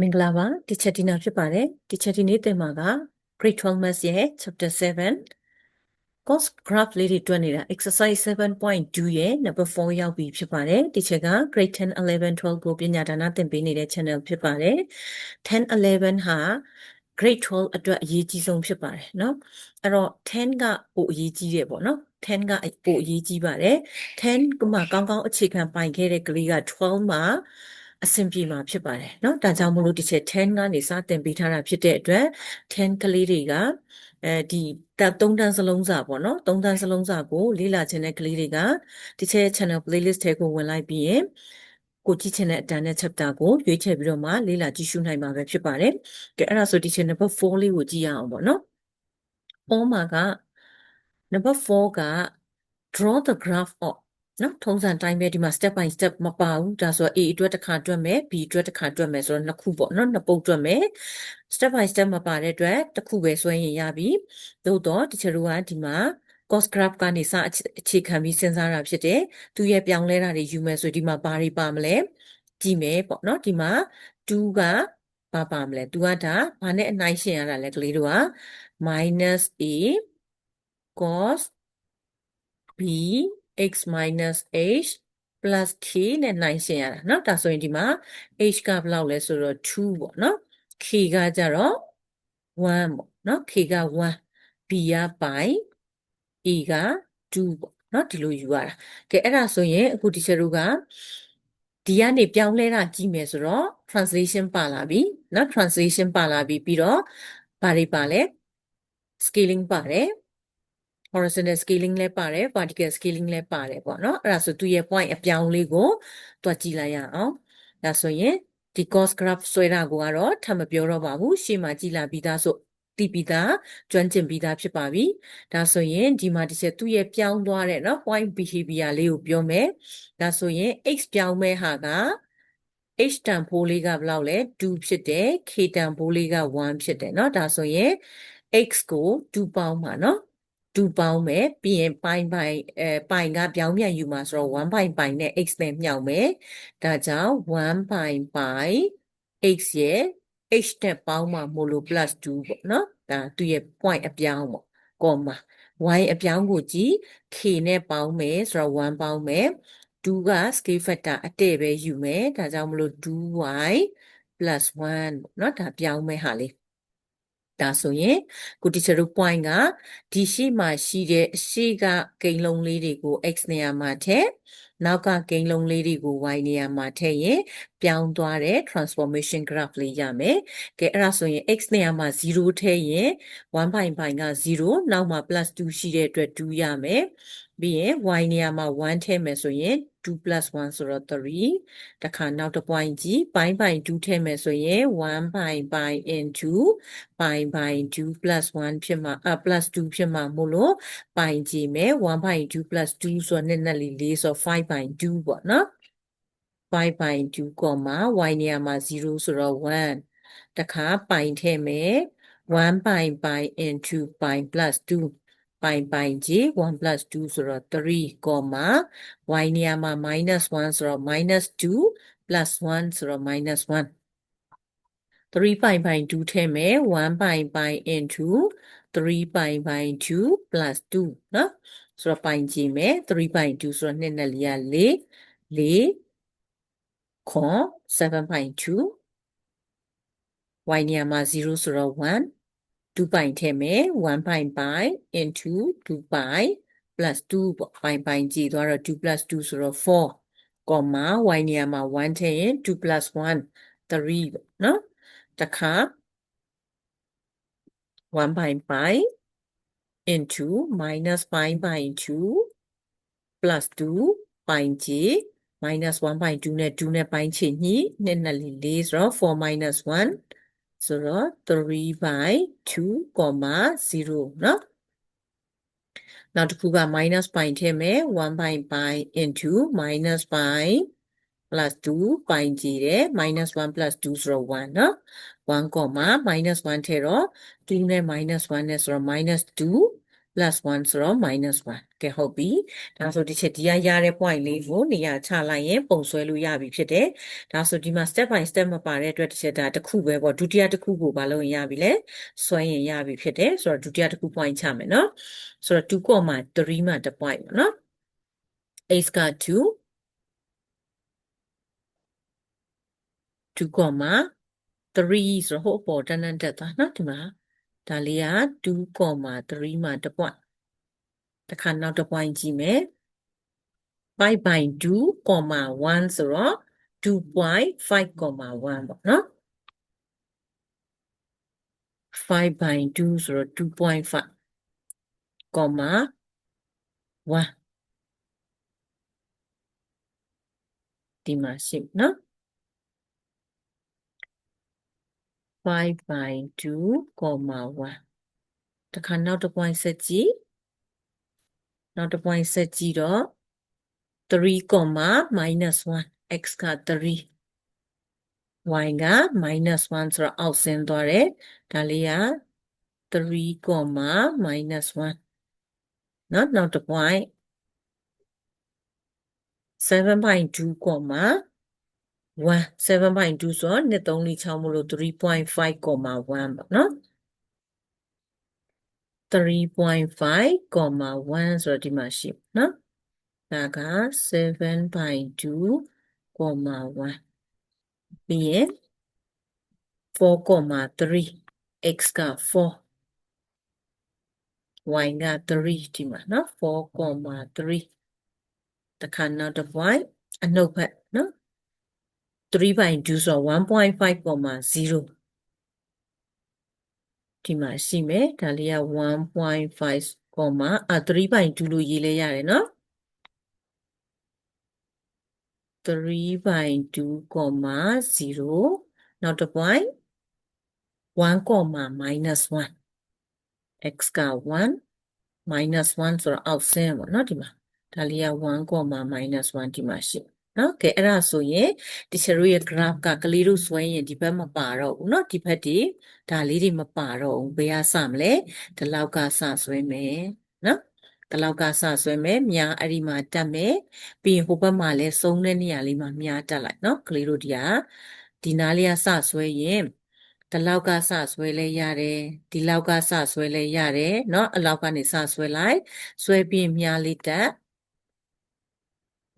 မင်္ဂလာပါဒီချက်ဒီနာဖြစ်ပါတယ်ဒီချက်ဒီနေ့သင်မှာက grade 12 maths ရဲ့ chapter 7 cost graph လေးတွေတွက်နေတာ exercise 7.2ရဲ့ number 4ရောက်ပြီဖြစ်ပါတယ်ဒီချက်က grade 10 11 12ကိုပညာဒါနသင်ပေးနေတဲ့ channel ဖြစ်ပါတယ်10 11ဟာ grade 12အတွက်အရေးကြီးဆုံးဖြစ်ပါတယ်เนาะအဲ့တော့10ကပိုအရေးကြီးတယ်ပေါ့နော်10ကပိုအရေးကြီးပါတယ်10ကမှကောင်းကောင်းအခြေခံပိုင်ခဲ့တဲ့ကလေးက12မှာ အဆင်ပြေမှာဖြစ်ပါတယ်เนาะဒါကြောင့်မလို့ဒီချက်10ကနေစတင်ပေးထားတာဖြစ်တဲ့အတွက်10ကလေးတွေကအဲဒီ3တန်းစလုံးစာပေါ့နော်3တန်းစလုံးစာကိုလေ့လာခြင်းတဲ့ကလေးတွေကဒီချက် channel playlist ထဲကိုဝင်လိုက်ပြီးရင်ကိုကြည့်ချင်တဲ့အတန်းနဲ့ chapter ကိုရွေးချယ်ပြီးတော့မှလေ့လာကြည့်ရှုနိုင်မှာပဲဖြစ်ပါတယ်။ကဲအဲ့ဒါဆိုဒီချက် number 4လေးကိုကြည့်ရအောင်ပေါ့နော်။4မှာက number 4က draw the graph of နော်ထုံးစံတိုင်းပဲဒီမှာ step by step မပါဘူးဒါဆို A အတွက်တစ်ခါတွက်မယ် B အတွက်တစ်ခါတွက်မယ်ဆိုတော့နှစ်ခုပေါ့နော်နှစ်ပုတ်တွက်မယ် step by step မပါတဲ့အတွက်တစ်ခုပဲဆွဲရင်ရပြီသို့တော့တချို့ကဒီမှာ cost graph ကနေစအခြေခံပြီးစဉ်းစားတာဖြစ်တယ်သူရဲ့ပြောင်းလဲတာတွေယူမယ်ဆိုဒီမှာဘာတွေပါမလဲကြည့်မယ်ပေါ့နော်ဒီမှာ2ကဘာပါမလဲ तू ကဒါဘာနဲ့အနိုင်ရှင်ရတာလဲကလေးတို့က minus a cos b x minus h plus k နဲ့နိုင်ရှင်းရတာเนาะဒါဆိုရင်ဒီမှာ h ကဘယ်လောက်လဲဆိုတော့2ပေါ့เนาะ k ကကြတော့1ပေါ့เนาะ k က1 b ကပိုင်း e က2ပေါ့เนาะဒီလိုယူရတာကဲအဲ့ဒါဆိုရင်အခုဒီချက်တို့ကဒီကနေပြောင်းလဲတာကြည့်မယ်ဆိုတော့ translation ပါလာပြီเนาะ translation ပါလာပြီပြီးတော့ဘာတွေပါလဲ scaling ပါတယ် horizontal scaling လည်းပါတယ် vertical scaling လည်းပါတယ်ပေါ့နော်အဲ့ဒါဆိုသူရဲ့ point အပြောင်းလေးကိုတွက်ကြည့်လိုက်ရအောင်ဒါဆိုရင်ဒီ cost graph ဆွဲတာကိုကတော့ထပ်မပြောတော့ပါဘူးရှေ့မှာကြည့်လာပြီးသားဆိုတည်ပြီးသားကျွမ်းကျင်ပြီးသားဖြစ်ပါပြီဒါဆိုရင်ဒီမှာတစ်ချက်သူ့ရဲ့ပြောင်းသွားတဲ့เนาะ point behavior လေးကိုပြောမယ်ဒါဆိုရင် x ပြောင်းမဲ့ဟာက h တန်ဖိုးလေးကဘယ်လောက်လဲ2ဖြစ်တယ် k တန်ဖိုးလေးက1ဖြစ်တယ်เนาะဒါဆိုရင် x ကို2ပေါင်းမှာเนาะ 2ပေါင်းမယ်ပြီးရင်ပိုင်းပိုင်းအဲပိုင်းကပြောင်းပြန်ယူမှာဆိုတော့1ပိုင်းပိုင်းနဲ့ x နဲ့မြှောက်မယ်ဒါကြောင့်1ပိုင်းပိုင်း x ရဲ့ h နဲ့ပေါင်းမှာမို့လို့ +2 ပေါ့နော်ဒါသူရဲ့ point အပြောင်းပေါ့ကောမှာ y အပြောင်းကိုကြည့် k နဲ့ပေါင်းမယ်ဆိုတော့1ပေါင်းမယ်2က scale factor အတဲ့ပဲယူမယ်ဒါကြောင့်မလို့ 2y +1 ပေါ့နော်ဒါပြောင်းမယ်ဟာလေး ဒါဆိုရင်ကိုတီချာတို့ point ကဒီရှိမှရှိတဲ့ရှေ့ကကိန်းလုံးလေးတွေကို x နေရာမှာထည့်နောက်ကကိန်းလုံးလေးတွေကို y နေရာမှာထည့်ရင်ပြောင်းသွားတဲ့ transformation graph လေးရမယ်။ကဲအဲ့ဒါဆိုရင် x နေရာမှာ0ထည့်ရင်1ပိုင်းပိုင်းက0နောက်မှာ +2 ရှိတဲ့အတွက်2ရမယ်။ ပြီးရင် y နေရာမှာ1ထည့်မယ်ဆိုရင်2 1ဆိုတော့3တခါနောက်တစ် point ကြည့်ပိုင်းပိုင်း2ထည့်မယ်ဆိုရင်1ပိုင်းပိုင်း into ပိုင်းပိုင်း2 1ဖြစ်မှာအ +2 ဖြစ်မှာမို့လို့ပိုင်းကြည့်မယ်1ပိုင်း2 2ဆိုတော့နှစ်နှစ်လေး4ဆိုတော့5ပိုင်း2ပေါ့နော်5ပိုင်း2 y နေရာမှာ0ဆိုတော့1တခါပိုင်းထည့်မယ်1ပိုင်းပိုင်း into ပိုင်း +2 ပိုင်ပိုင်ကြီး1 2ဆိုတော့3 y နေရာမှာ -1 ဆိုတော့ -2 1ဆိုတော့ -1 3ပိုင်ပိုင်2ထည့်မယ်1ပိုင်ပိုင် into 3ပိုင်ပိုင်2 2เนาะဆိုတော့ပိုင်ကြည့်မယ်3ပိုင်2ဆိုတော့2နဲ့4 4 4ခွန်7.2 y နေရာမှာ0ဆိုတော့1 2ပိုင်းထည့်မယ်1ပိုင်းပိုင်း into 2ပိုင်း plus 2ပေါ့ပိုင်းပိုင်းကြည့်သွားတော့2 plus 2ဆိုတော့4 comma y နေရာမှာ1ထည့်ရင်2 plus 1 3ပေါ့နော်တခါ1ပိုင်းပိုင်း into minus ပိုင်းပိုင်း2 plus 2ပိုင်းကြည့် minus 1 by 2နဲ့2နဲ့ပိုင်းချညှိနှစ်နဲ့4ဆိုတော့4 minus 1 ဆိုတော့3 by 2 0เนาะနောက်တစ်ခုက minus ပိုင်းထည့်မယ်1 by by into minus by plus 2ပိုင်းကြည့်တယ် minus 1 plus 2ဆိုတော့1เนาะ1 minus 1ထည့်တော့2နဲ့ minus 1နဲ့ဆိုတော့ minus 2 plus 1ဆိုတော့ minus 1ကဲဟုတ်ပြီဒါဆိုဒီချက်ဒီကရတဲ့ point လေးကိုနေရာချလိုက်ရင်ပုံဆွဲလို့ရပြီဖြစ်တယ်ဒါဆိုဒီမှာ step by step မပါတဲ့အတွက်ဒီချက်ဒါတစ်ခုပဲပေါ့ဒုတိယတစ်ခုကိုမလုပ်ရင်ရပြီလေဆွဲရင်ရပြီဖြစ်တယ်ဆိုတော့ဒုတိယတစ်ခု point ချမယ်နော်ဆိုတော့2.3မှာတစ် point ပေါ့နော် x က2 2.3ဆိုတော့ဟိုအပေါ်တန်းတန်းတက်သွားနော်ဒီမှာ ဒါလေးက2.3မှာတစ် point တစ်ခါနောက်တစ် point ကြည့်မယ်5 by 2.1ဆိုတော့2.5.1ပေါ့နော်5 by 2ဆိုတော့2.5 comma 1ဒီမှာရှိနော် 5 by 2 comma 1တခါနောက်တစ် point ဆက်ကြည့်နောက်တစ် point ဆက်ကြည့်တော့3 comma minus 1 x က3 y က minus 1ဆိုတော့အောက်ဆင်းသွားတယ်ဒါလေးက3 comma minus 1နော်နောက်တစ် point 7.2 comma 1 7.2ဆိုတော့နှစ်3လေး6မလို့3.5 comma 1ပေါ့နော်3.5 comma 1ဆိုတော့ဒီမှာရှိနော်ဒါက7.2 comma 1ပြီးရင်4.3 x က4 y က3ဒီမှာနော်4.3တခါနောက်တစ် point အနှုတ်ဖက်နော် 3 by 2ဆိုတော့1.5.0ဒီမှာရှိမယ်ဒါလေးက1.5 comma အ3 by 2လို့ရေးလဲရတယ်နော်3 by 2 comma 0နောက်တစ် point 1 comma minus 1 x က1 minus 1ဆိုတော့အောက်ဆင်းပေါ့နော်ဒီမှာဒါလေးက1 comma minus 1ဒီမှာရှိ နော်ကဲအဲ့ဒါဆိုရင်တီချာတို့ရဲ့ graph ကကလေးတို့ဆွဲရင်ဒီဘက်မပါတော့ဘူးနော်ဒီဘက်ဒီဒါလေးတွေမပါတော့ဘူးဘယ်ကစမလဲဒီလောက်ကစဆွဲမယ်နော်ဒီလောက်ကစဆွဲမယ်မြားအဲ့ဒီမှာတက်မယ်ပြီးရင်ဟိုဘက်မှာလည်းစုံတဲ့နေရာလေးမှာမြားတက်လိုက်နော်ကလေးတို့ဒီဟာဒီနားလေးကစဆွဲရင်ဒီလောက်ကစဆွဲလဲရတယ်ဒီလောက်ကစဆွဲလဲရတယ်เนาะအလောက်ကနေစဆွဲလိုက်ဆွဲပြီးမြားလေးတက်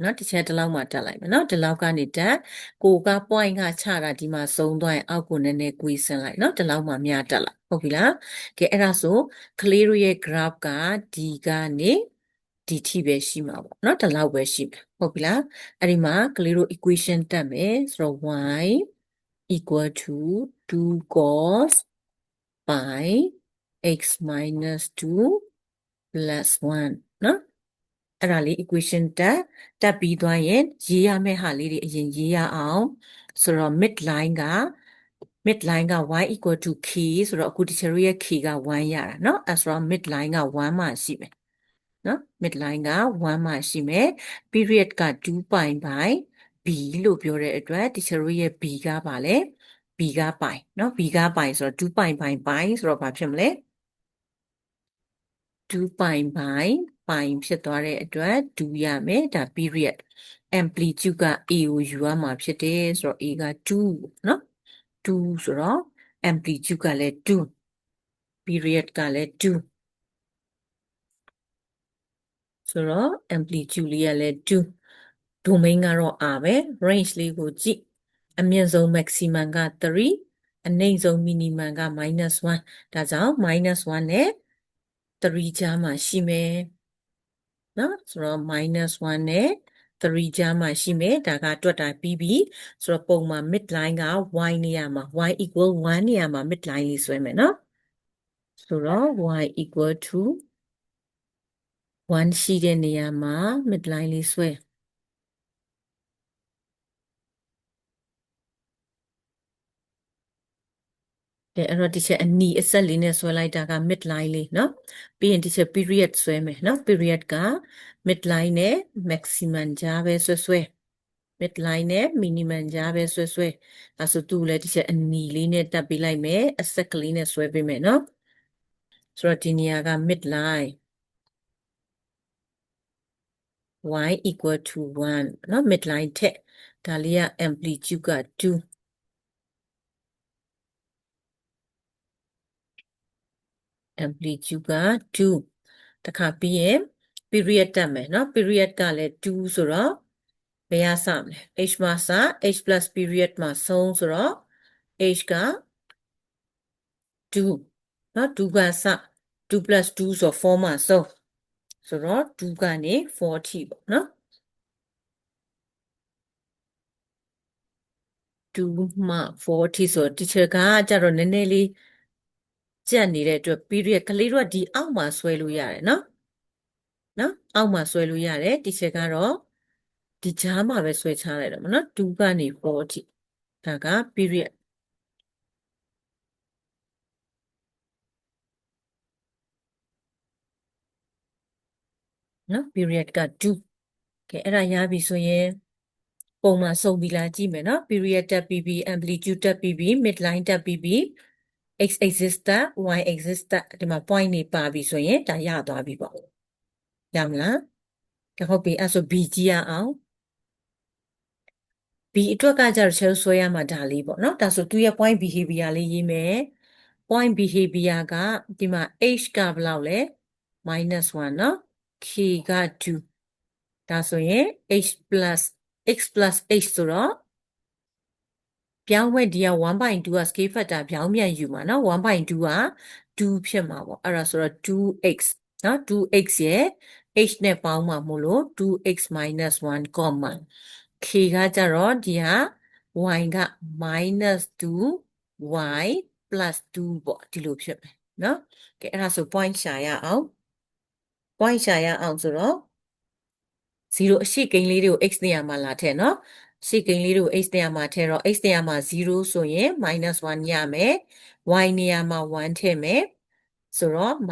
နော်တစ်ချက်တစ်လောက်မှတက်လိုက်မယ်နော်ဒီလောက်ကနေတက်ကိုက point ကချတာဒီမှာစုံသွားရင်အောက်ကိုနည်းနည်းကွေးဆင်းလိုက်နော်ဒီလောက်မှမြတက်လိုက်ဟုတ်ပြီလားကဲအဲ့ဒါဆိုကလေးတို့ရဲ့ graph ကဒီကနေဒီထိပဲရှိမှာပေါ့နော်ဒီလောက်ပဲရှိမှာဟုတ်ပြီလားအဲ့ဒီမှာကလေးတို့ equation တက်မယ်ဆိုတော့ y equal to 2 cos pi x minus 2 plus 1နော် အဲ့ဒါလေး equation တက်တက်ပြီးသွားရင်ရေးရမယ့်ဟာလေးတွေအရင်ရေးရအောင်ဆိုတော့ mid line က mid line က y equal to k ဆိုတော့အခု teacher ရဲ့ k က1ရတာเนาะအဲ့ဆိုတော့ mid line က1မှရှိမယ်เนาะ mid line က1မှရှိမယ် period က2 pi by b လို့ပြောတဲ့အတွက် teacher ရဲ့ b ကပါလဲ b က pi เนาะ b က pi ဆိုတော့2 pi by pi ဆိုတော့ဘာဖြစ်မလဲ2 pi by ပိုင်ဖြစ်သွားတဲ့အတွက်ဒူရမယ်ဒါ period amplitude က a ကိုယူရမှာဖြစ်တယ်ဆိုတော့ a က2เนาะ2ဆိုတော့ amplitude ကလည်း2 period ကလည်း2ဆိုတော့ amplitude လေးကလည်း2 domain ကတော့ r ပဲ range လေးကိုကြည့်အမြင့်ဆုံး maximum က3အနိမ့်ဆုံး minimum က -1 ဒါကြောင့် -1 နဲ့3ကြားမှာရှိမယ် နော်ဆိုတော့ -1 နဲ့3ကြားမှာရှိမယ်ဒါကတွက်တာပြီးပြီဆိုတော့ပုံမှာ mid line က y နေရာမှာ y equal 1နေရာမှာ mid line လေးဆွဲမယ်နော်ဆိုတော့ y equal to 1ရှိတဲ့နေရာမှာ mid line လေးဆွဲ တယ်အဲ့တော့ဒီချက်အနီအဆက်လေးနဲ့ဆွဲလိုက်တာက mid line လေးเนาะပြီးရင်ဒီချက် period ဆွဲမယ်เนาะ period က mid line နဲ့ maximum ကြားပဲဆွဲဆွဲ mid line နဲ့ minimum ကြားပဲဆွဲဆွဲဒါဆိုသူ့လည်းဒီချက်အနီလေးနဲ့တက်ပေးလိုက်မယ်အဆက်ကလေးနဲ့ဆွဲပေးမယ်เนาะဆိုတော့ဒီနေရာက mid line y equal to 1เนาะ mid line ထက်ဒါလေးက amplitude က2 amplitude က2တခါပြီးရင် period တက်မယ်เนาะ period ကလည်း2ဆိုတော့ဘယ်ရစမလဲ h မှာစ h plus period မှာဆုံးဆိုတော့ h က2เนาะ2ကစ2 plus 2ဆိုတော့4မှာဆုံးဆိုတော့2ကနေ4ထိပေါ့เนาะ2မှ4ထိဆိုတော့ teacher ကကြတော့နည်းနည်းလေး ကြက်နေတဲ့အတွက် period ကလေးတို့ကဒီအောက်မှာဆွဲလို့ရတယ်နော်နော်အောက်မှာဆွဲလို့ရတယ်တီချာကတော့ဒီကြားမှာပဲဆွဲချလိုက်တော့မနော်2ကနေ4အထိဒါက period နော် period က2ကဲအဲ့ဒါရပြီဆိုရင်ပုံမှန်စုံပြီလားကြည့်မယ်နော် period တက်ပြီးပြီး amplitude တက်ပြီးပြီး midline တက်ပြီးပြီး x existent y existent ဒီမှာ point နေပါပြီဆိုရင်ဒါရသွားပြီပေါ့ရမလားဒါဟုတ်ပြီအဲ့ဆို b ကြည့်ရအောင် b အတွက်ကကြတော့ချဲဆွဲရမှာဒါလေးပေါ့နော်ဒါဆိုသူရဲ့ point behavior လေးရေးမယ် point behavior ကဒီမှာ h ကဘယ်လောက်လဲ -1 နော် k က2ဒါဆိုရင် h + x + h ဆိုတော့ ပြောင်းဝဲဒီက1/2က scale factor ပြောင်းပြန်ယူမှာเนาะ1/2က2ဖြစ်မှာပေါ့အဲ့ဒါဆိုတော့ 2x เนาะ 2x ရဲ့ h နဲ့ပေါင်းမှာမို့လို့ 2x 1 comma k ကကြတော့ဒီဟာ y က -2y plus 2ပေါ့ဒီလိုဖြစ်မယ်เนาะကဲအဲ့ဒါဆို point ရှာရအောင် point ရှာရအောင်ဆိုတော့0အရှိကိန်းလေးတွေကို x နေရာမှာလာထည့်เนาะ ရှိကိန်းလေးတွေကို x နေရာမှာထည့်တော့ x နေရာမှာ0ဆိုရင် -1 ရမယ် y နေရာမှာ1ထည့်မယ်ဆိုတော့ -2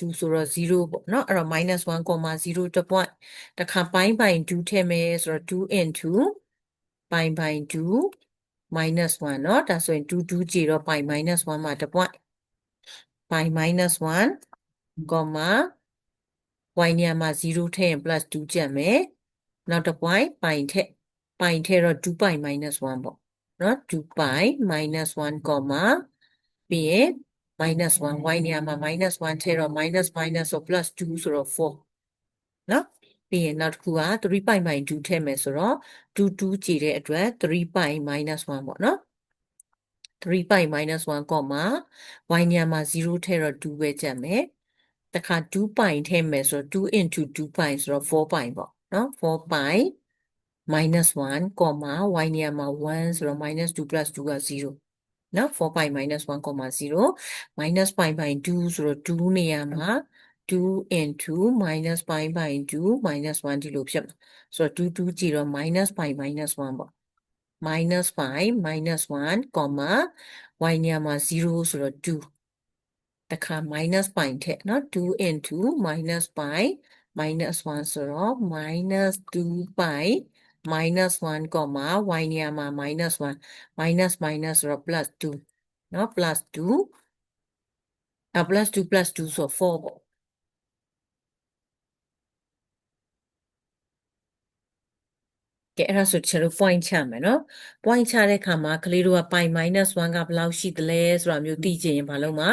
2ဆိုတော့0ပေါ့เนาะအဲ့တော့ -1, 0တ point တခါပိုင်းပိုင်း2ထည့်မယ်ဆိုတော့2 into ပိုင်းပိုင်း2 -1เนาะဒါဆိုရင်2 2ကြည့်တော့ပိုင်း -1 မှာတ point ပိုင်း -1 comma y နေရာမှာ0ထည့်ရင် +2 ကျန်မယ်နောက်တစ် point ပိုင်းထက် pi ထဲတော့2 pi minus 1ပေါ့เนาะ2 pi minus 1 comma ပြီးရင် minus 1 y နေရာမှာ minus 1ထဲတော့ minus minus ဆို plus 2ဆိုတော့4เนาะပြီးရင်နောက်တစ်ခုက3 pi by 2ထည့်မယ်ဆိုတော့2 2ကြည့်တဲ့အတွက်3 pi minus 1ပေါ့เนาะ3 pi minus 1 comma y နေရာမှာ0ထဲတော့2ပဲကျက်မယ်တခါ2 pi ထည့်မယ်ဆိုတော့2 into 2 pi ဆိုတော့4 pi ပေါ့เนาะ4 pi minus 1, comma, y ni ama 1, so minus 2 plus 2 are 0. Now, 4 pi minus 1, comma 0, minus pi by 2, so 2 ni ama 2 into minus pi by 2, minus 1 di loop. So, 2, 2, 0, minus pi minus 1 ba. Minus pi minus 1, comma, y ni ama 0, so 2. Taka minus pi, te, no? 2 into minus pi minus 1, so minus 2 pi minus 1 comma y နေရာမှာ minus 1 minus minus ဆိုတော့ plus 2เนาะ plus 2အ plus 2 plus 2ဆို4ပေါ့ကဲအဲ့ဒါဆိုကျွန်တော် point ချမယ်နော် point ချတဲ့အခါမှာကလေးတို့က pi minus 1ကဘယ်လောက်ရှိသလဲဆိုတာမျိုးသိချင်ရင်ဘာလို့မှာ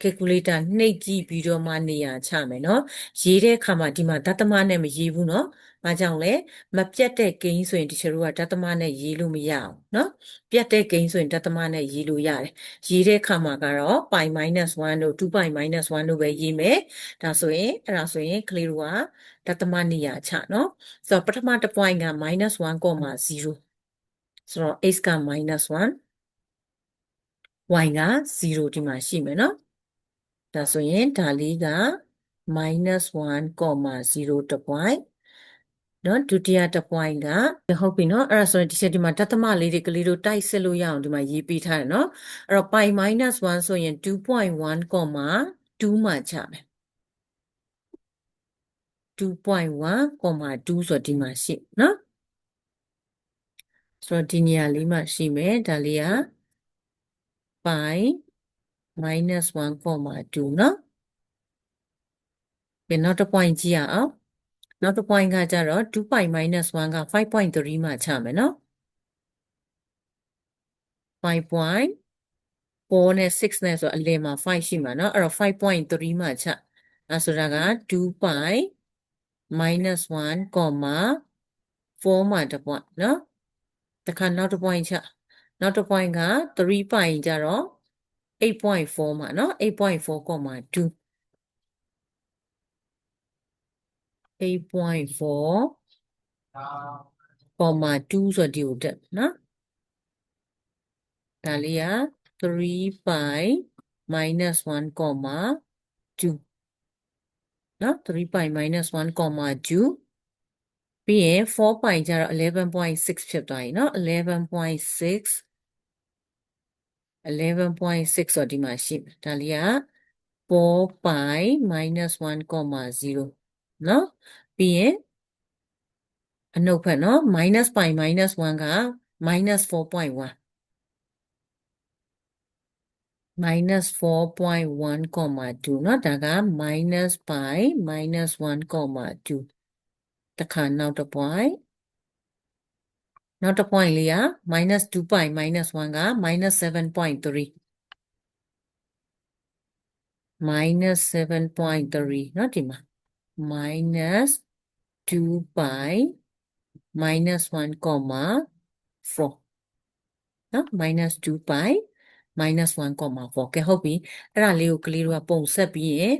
calculator နှိပ်ကြည့်ပြီးတော့မှနေရာချမယ်နော်ရေးတဲ့အခါမှာဒီမှာဒသမနဲ့မရေးဘူးနော် ဘာကြောင့်လဲမပြတ်တဲ့ကိန်းဆိုရင်တချို့ကဒသမနဲ့ရေးလို့မရအောင်နော်ပြတ်တဲ့ကိန်းဆိုရင်ဒသမနဲ့ရေးလို့ရတယ်ရေးတဲ့အခါမှာကတော့ pi minus 1တို့2 pi minus 1တို့ပဲရေးမယ်ဒါဆိုရင်အဲ့ဒါဆိုရင်ကလေးတို့ကဒသမနေရာချနော်ဆိုတော့ပထမတစ် point က -1, 0ဆိုတော့ x က -1 y က0ဒီမှာရှိမယ်နော်ဒါဆိုရင်ဒါလေးက -1, 0 တစ် point နော်ဒုတိယတစ် point ကဟုတ်ပြီနော်အဲ့ဒါဆိုရင်ဒီချက်ဒီမှာဒသမလေးတွေကလေးတို့တိုက်စစ်လို့ရအောင်ဒီမှာရေးပေးထားတယ်နော်အဲ့တော့ pi -1 ဆိုရင်2.1 2မှာချမယ်2.1 2ဆိုဒီမှာရှိနော်ဆိုတော့ဒီနေရာလေးမှာရှိမယ်ဒါလေးက pi -1 2နော်ပြန်နောက်တစ် point ကြည့်ရအောင် နောက်တစ် point ကကြတော့2 pi minus 1က5.3မှချမယ်နော်5.4နဲ့6နဲ့ဆိုအလယ်မှာ5ရှိမှာနော်အဲ့တော့5.3မှချအဲဆိုတာက2 pi minus 1 comma 4မှာတစ် point နော်တခါနောက်တစ် point ချနောက်တစ် point က3 pi ကြတော့8.4မှာနော်8.4 comma 2 8.4 comma 2ဆိုဒီကိုတက်နော်ဒါလေးက3 pi minus 1 comma 2နော်3 pi minus 1 comma 2ပြီးရင်4 pi ကျတော့11.6ဖြစ်သွားပြီနော်11.6 11.6ဆိုဒီမှာရှိတယ်ဒါလေးက4 pi minus 1 comma 0 နော်ပြီးရင်အနှုတ်ဖက်နော် minus pi minus 1က minus 4.1 minus 4.1 comma 2เนาะဒါက minus pi minus 1 comma 2တခါနောက်တစ် point နောက်တစ် point လေးက minus 2 pi minus 1က minus 7.3 minus 7.3เนาะဒီမှာ minus 2 pi minus 1 comma 4เนาะ minus 2 pi minus 1 comma 4ကဲဟုတ်ပြီအဲ့ဒါလေးကိုကလေးတို့ကပုံဆက်ပြီးရင်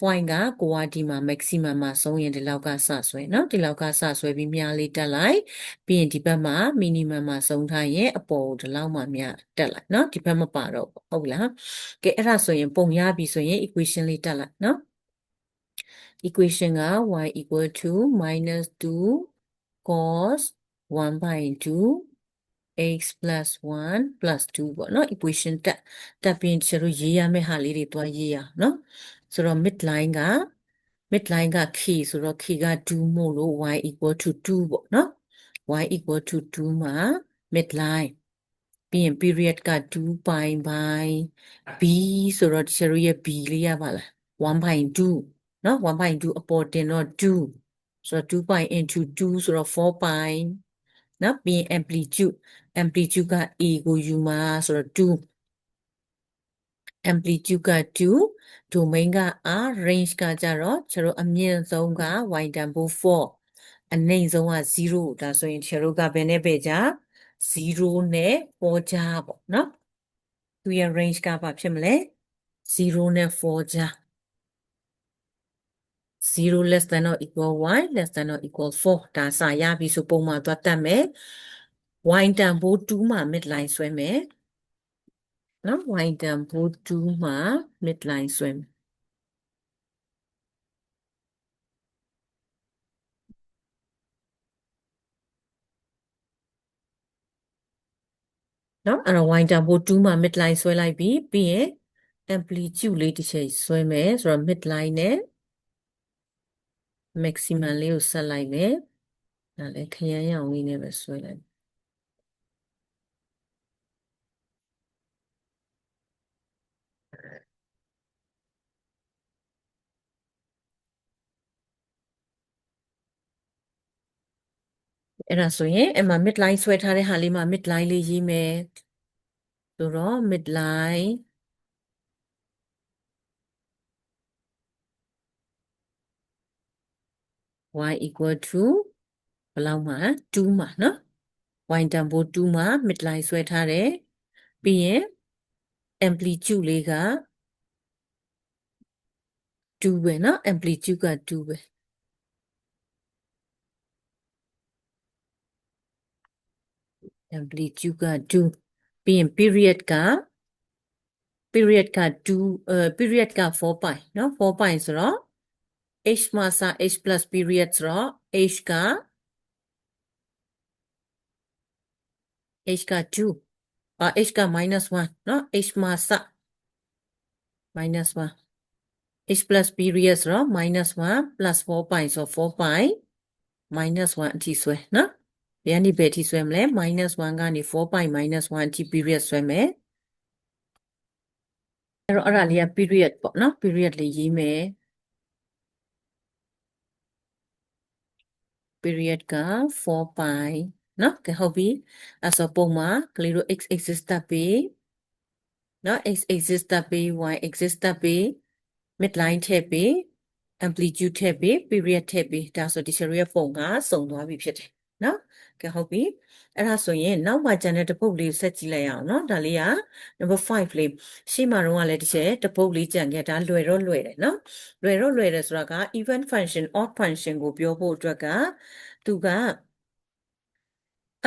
point ကကိုကဒီမှာ maximum မှာဆုံးရင်ဒီလောက်ကစဆွဲเนาะဒီလောက်ကစဆွဲပြီးမြားလေးတက်လိုက်ပြီးရင်ဒီဘက်မှာ minimum မှာဆုံးထားရင်အပေါ်ကိုဒီလောက်မှမြားတက်လိုက်เนาะဒီဘက်မပါတော့ဘူးဟုတ်လားကဲအဲ့ဒါဆိုရင်ပုံရပြီဆိုရင် equation လေးတက်လိုက်เนาะ equation က y equal to minus 2 cos 1 by 2 x plus 1 plus 2ပေါ့နော် equation တက်တက်ပြီးကျတို့ရေးရမယ့်ဟာလေးတွေတွားရေးရအောင်နော်ဆိုတော့ midline က midline က k ဆိုတော့ k က2မို့လို့ y equal to 2ပေါ့နော် y equal to 2မှာ midline ပြီးရင် period က2 pi by b ဆိုတော့ကျတို့ရဲ့ b လေးရပါလား1 by 2 နော်1 by 2အပေါ်တင်တော့2ဆိုတော့2 pi into 2ဆိုတော့4 pi နော်ပြီးရင် amplitude amplitude က a ကိုယူမှာဆိုတော့2 amplitude က2 domain က r range ကကြတော့ကျတို့အမြင့်ဆုံးက y တန်ဖိုး4အနိမ့်ဆုံးက0ဒါဆိုရင်ကျတို့ကဘယ်နဲ့ပဲကြ0နဲ့4ကြားပေါ့နော်သူရဲ့ range ကဘာဖြစ်မလဲ0နဲ့4ကြား 0 less than or equal y less than or equal 4ဒါစာရပြီဆိုပုံမှန်သွားတတ်မယ် y တန်ဖိုး2မှာ midline ဆွဲမယ်နော် y တန်ဖိုး2မှာ midline ဆွဲမယ်နော်အဲ့တော့ y တန်ဖိုး2မှာ midline ဆွဲလိုက်ပြီပြီးရင် amplitude လေးတစ်ချက်ဆွဲမယ်ဆိုတော့ midline နဲ့ maximum လေးကိုဆက်လိုက်မယ်ဒါလည်းခရမ်းရောင်လေးနဲ့ပဲဆွဲလိုက်အဲ့ဒါဆိုရင်အဲ့မှာ midline ဆွဲထားတဲ့ဟာလေးမှာ midline လေးရေးမယ်ဆိုတော့ midline y equal to ဘယ်လောက်မှာ2မှာနော် y တန်ဖိုး2မှာ midline ဆွဲထားတယ်ပြီးရင် amplitude လေးက2ပဲနော် amplitude က2ပဲ amplitude က2ပြီးရင် period က period က2အဲ period က4 pi เนาะ4 pi ဆိုတော့ eş masa eş plus period ra eş का eş का two uh, eş का minus one no eş masa minus one eş plus period ra minus one plus four pi so four pi minus one အထိဆွဲနော်ဘယ်ကနေဘယ်အထိဆွဲမလဲ minus one ကနေ4 pi minus 1အထိ period ဆွဲမယ်အဲ့တော့အဲ့ဒါလေးက period ပေါ့နော် period လေးရေးမယ် period က4 pi နော်ကဲဟုတ်ပြီအဲ့ဆိုပုံမှာကလေးတို့ x axis တက်ပြီးနော် x axis တက်ပြီး y axis တက်ပြီး midline ထည့်ပြီး amplitude ထည့်ပြီး period ထည့်ပြီးဒါဆို teacher ရဲ့ပုံကစုံသွားပြီဖြစ်တယ် နော်ကဲဟုတ်ပြီအဲ့ဒါဆိုရင်နောက်မှကျန်တဲ့တပုတ်လေးဆက်ကြည့်လိုက်အောင်နော်ဒါလေးက number 5လေးရှေ့မှာတော့ကလည်းတစ်ချက်တပုတ်လေးကြံခဲ့ဒါလွယ်တော့လွယ်တယ်နော်လွယ်တော့လွယ်တယ်ဆိုတာက even function odd function ကိုပြောဖို့အတွက်ကသူက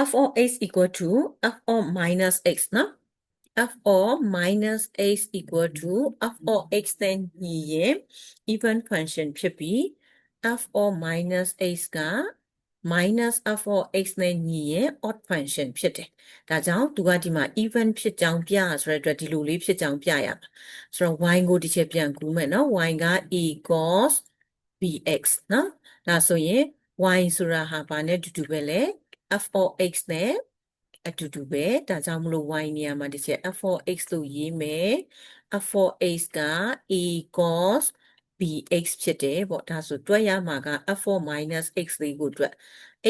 f of x equal to f of minus x နော် f of minus x equal to f of x တဲ့ညီရင် even function ဖြစ်ပြီး f of minus x က minus f of x နဲ့ညီရင် odd function ဖြစ်တယ်။ဒါကြောင့်သူကဒီမှာ even ဖြစ်ကြောင်းပြဆိုတဲ့အတွက်ဒီလိုလေးဖြစ်ကြောင်းပြရမှာ။ဆိုတော့ y ကိုဒီချက်ပြန်ကူးမယ်နော်။ y က e cos bx နော်။ဒါဆိုရင် y ဆိုတာဟာဘာနဲ့တူတူပဲလဲ f of x နဲ့အတူတူပဲဒါကြောင့်မလို့ y နေရာမှာဒီချက် f of x လို့ရေးမယ် f of x က e cos bx ဖြစ်တယ်ပေါ့ဒါဆိုတွက်ရမှာက f of minus x လေးကိုတွက်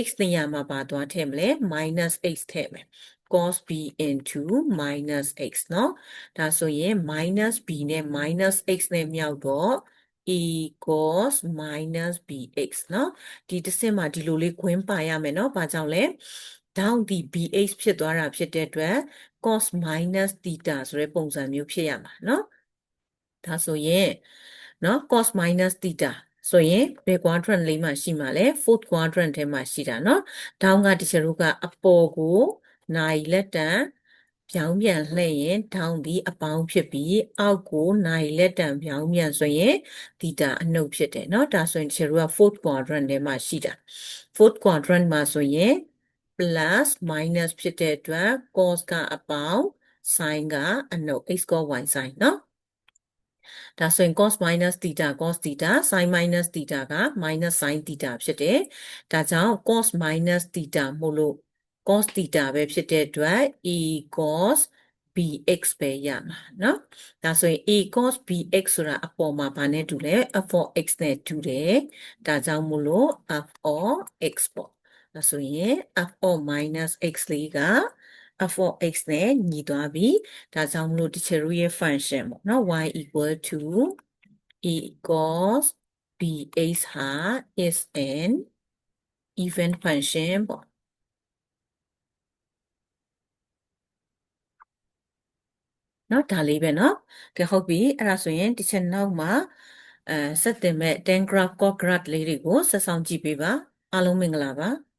x နေရာမှာပါသွားထည့်မလဲ minus x ထည့်မယ် cos b into minus x เนาะဒါဆိုရင် minus b နဲ့ minus x နဲ့မြောက်တော့ e cos minus bx เนาะဒီတစ်စက်မှာဒီလိုလေးခွင်းပါရမယ်เนาะဘာကြောင့်လဲဒေါင်းဒီ bh ဖြစ်သွားတာဖြစ်တဲ့အတွက် cos minus theta ဆိုတဲ့ပုံစံမျိုးဖြစ်ရမှာเนาะဒါဆိုရင် เนาะ cos minus theta ဆိုရင်ဘယ် quadrant လေးမှာရှိမှာလဲ fourth quadrant ထဲမှာရှိတာเนาะဒေါင်းကတချို့တို့ကအပေါ်ကိုနိုင်လက်တံပြောင်းပြန်လှည့်ရင်ဒေါင်းဒီအပေါင်းဖြစ်ပြီးအောက်ကိုနိုင်လက်တံပြောင်းပြန်ဆိုရင်သီတာအနှုတ်ဖြစ်တယ်เนาะဒါဆိုရင်တချို့တို့က fourth quadrant ထဲမှာရှိတာ fourth quadrant မှာဆိုရင် plus minus ဖြစ်တဲ့အတွက် cos ကအပေါင်း sin ကအနှုတ် x cos y sin เนาะ ဒါဆိုရင် cos minus theta cos theta sin minus theta က minus sin theta ဖြစ်တယ်။ဒါကြောင့် cos minus theta မို့လို့ cos theta ပဲဖြစ်တဲ့အတွက် e cos bx ပဲရမှာเนาะ။ဒါဆိုရင် e cos bx ဆိုတာအပေါ်မှာဘာနဲ့တူလဲ f of x နဲ့တူတယ်။ဒါကြောင့်မို့လို့ f of x ပေါ့။ဒါဆိုရင် f of minus x လေးက f of x နဲ့ညီသွားပြီဒါကြောင့်မလို့တချေတို့ရဲ့ function ပေါ့နော် y equal to e cos bx ဟာ is an even function ပေါ့နော်ဒါလေးပဲနော်ကဲဟုတ်ပြီအဲ့ဒါဆိုရင်တစ်ချက်နောက်မှာအဲဆက်တင်မဲ့10 graph code graph လေးတွေကိုဆက်ဆောင်ကြည့်ပေးပါအားလုံးမင်္ဂလာပါ